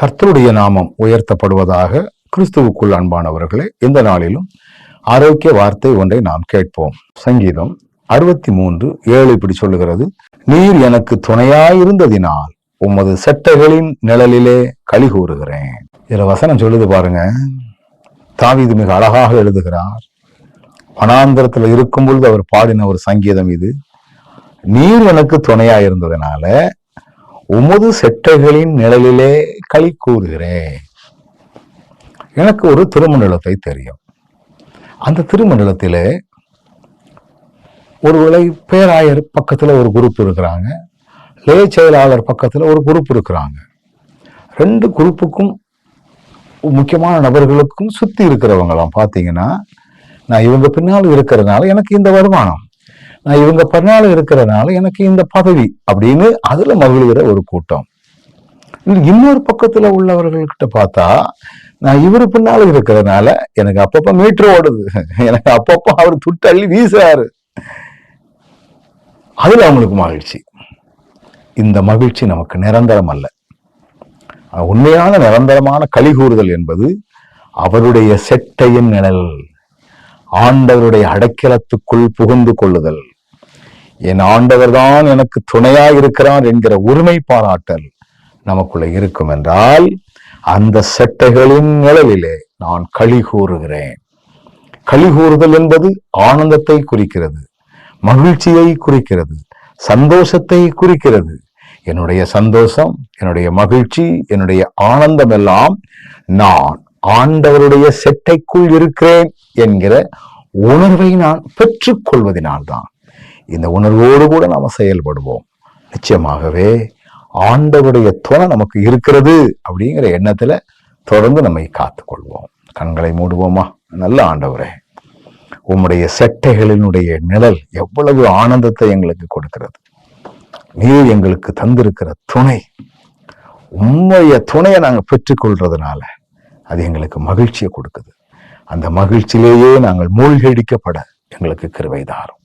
கர்த்தருடைய நாமம் உயர்த்தப்படுவதாக கிறிஸ்துவுக்குள் அன்பானவர்களே இந்த நாளிலும் ஆரோக்கிய வார்த்தை ஒன்றை நாம் கேட்போம். சங்கீதம் அறுபத்தி மூன்று ஏழு இப்படி சொல்லுகிறது. நீர் எனக்கு துணையாயிருந்ததினால் உமது செட்டைகளின் நிழலிலே களி கூறுகிறேன். இதுல வசனம் சொல்லுது பாருங்க. தாவீது மிக அழகாக எழுதுகிறார். வனாந்தரத்துல இருக்கும் பொழுது அவர் பாடின ஒரு சங்கீதம் இது. நீர் எனக்கு துணையா இருந்ததுனால உமது செட்டைகளின் நிழலிலே களி கூறுகிறேன். எனக்கு ஒரு திருமண்டலத்தை தெரியும். அந்த திருமண்டலத்தில் ஒருவேளை பேராயர் பக்கத்தில் ஒரு குரூப் இருக்கிறாங்க. லே செயலாளர் பக்கத்தில் ஒரு குரூப் இருக்கிறாங்க. ரெண்டு குரூப்புக்கும் முக்கியமான நபர்களுக்கும் சுற்றி இருக்கிறவங்களாம். பார்த்தீங்கன்னா நான் இவங்க பின்னால் இருக்கிறதுனால எனக்கு இந்த வருமானம். நான் இவங்க பின்னால இருக்கிறதுனால எனக்கு இந்த பதவி அப்படின்னு அதுல மகிழ்கிற ஒரு கூட்டம். இன்னொரு பக்கத்துல உள்ளவர்கள்கிட்ட பார்த்தா நான் இவரு பின்னால இருக்கிறதுனால எனக்கு அப்பப்ப மீட்டர் ஓடுது. எனக்கு அப்பப்போ அவர் துட்டள்ளி வீசுறாரு. அதுல அவங்களுக்கு மகிழ்ச்சி. இந்த மகிழ்ச்சி நமக்கு நிரந்தரம் அல்ல. உண்மையான நிரந்தரமான கலிகூறுதல் என்பது அவருடைய செட்டையின் நிழல் ஆண்டவருடைய அடைக்கலத்துக்குள் புகுந்து கொள்ளுதல். என் ஆண்டவர் தான் எனக்கு துணையா இருக்கிறார் என்கிற உரிமை பாராட்டல் நமக்குள்ள இருக்கும் என்றால் அந்த செட்டைகளின் நிழலிலே நான் களி கூறுகிறேன். களி கூறுதல் என்பது ஆனந்தத்தை குறிக்கிறது மகிழ்ச்சியை குறிக்கிறது சந்தோஷத்தை குறிக்கிறது. என்னுடைய சந்தோஷம் என்னுடைய மகிழ்ச்சி என்னுடைய ஆனந்தம் எல்லாம் நான் ஆண்டவருடைய செட்டைக்குள் இருக்கிறேன் என்கிற உணர்வை நான் பெற்றுக்கொள்வதனால்தான். இந்த உணர்வோடு கூட நாம செயல்படுவோம். நிச்சயமாகவே ஆண்டவருடைய துணை நமக்கு இருக்கிறது அப்படிங்கிற எண்ணத்துல தொடர்ந்து நம்மை காத்துக்கொள்வோம். கண்களை மூடுவோமா? நல்ல ஆண்டவரே உம்முடைய செட்டைகளினுடைய நிழல் எவ்வளவு ஆனந்தத்தை எங்களுக்கு கொடுக்கிறது. நீர் எங்களுக்கு தந்திருக்கிற துணை உண்மைய துணையை நாங்கள் பெற்றுக்கொள்றதுனால அது எங்களுக்கு மகிழ்ச்சியை கொடுக்குது. அந்த மகிழ்ச்சியிலேயே நாங்கள் மூழ்கடிக்கப்பட எங்களுக்கு கிருவை தாரும்.